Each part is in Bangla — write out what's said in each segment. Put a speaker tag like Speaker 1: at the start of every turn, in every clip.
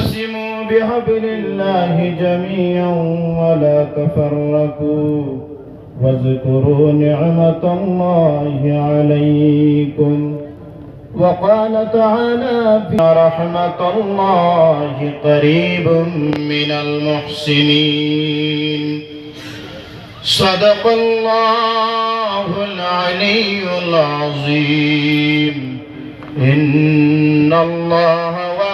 Speaker 1: واعتصموا بحبل الله جميعا ولا تفرقوا واذكروا نعمة الله عليكم وقال تعالى رحمة الله قريب من المحسنين. صدق الله العلي العظيم. إن الله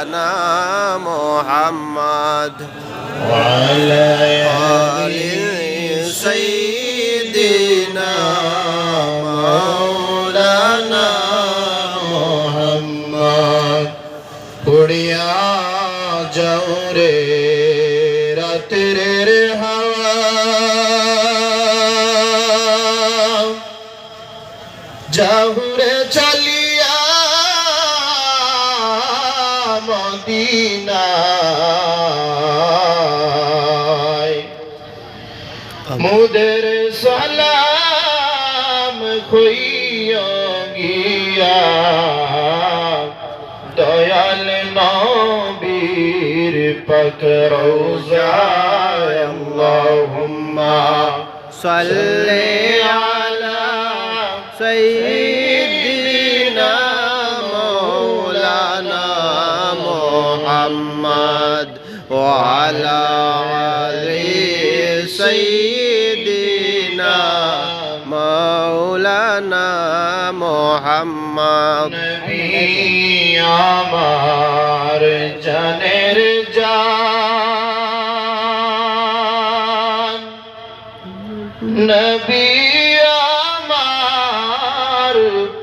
Speaker 2: مولانا محمد
Speaker 1: وعلى
Speaker 2: آل سيدنا
Speaker 1: مولانا মোহাম্মদ উড়িয়া যাও রে রাতের হাওয়া যাহুরে চলিয়া মদিনায়। মুদের সালাম হইয়া গিয়া দয়াল নবীর পাকরো যায় আল্লাহুম্মা
Speaker 2: সাল্লি আলা محمد وعلى آل سيدنا مولانا محمد
Speaker 1: নবী আমার জানের জান নবী আমার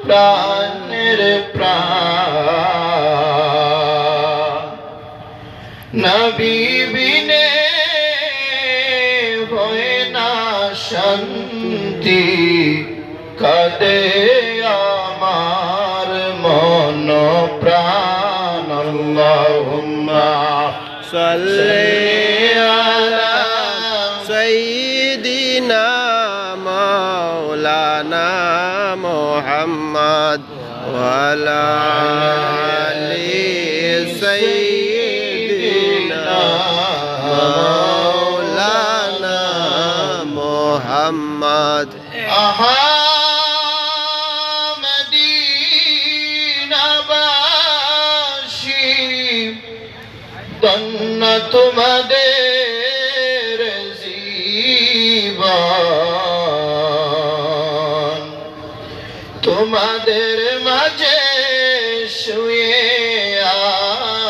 Speaker 1: প্রাণের প্রাণ বিবিনে হয় না শান্তি, কাদে আমার মন প্রাণ আল্লাহুম্মা
Speaker 2: সাল্লি আলা সাইয়্যিদিনা মাওলানা মুহাম্মদ ওয়ালা
Speaker 1: আলি সাইয়্যিদিনা ধন্য তোমাদের জীবন। তোমাদের মাঝে শুয়ে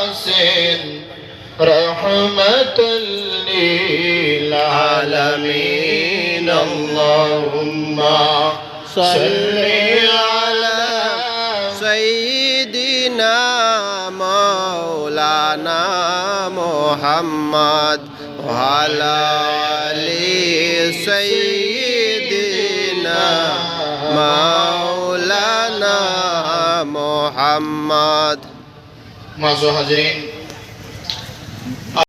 Speaker 1: আসেন রহমতুল্লিল আলামিন। আলা
Speaker 2: محمد وعلى آل سيدنا مولانا محمد
Speaker 1: معزو حاضرین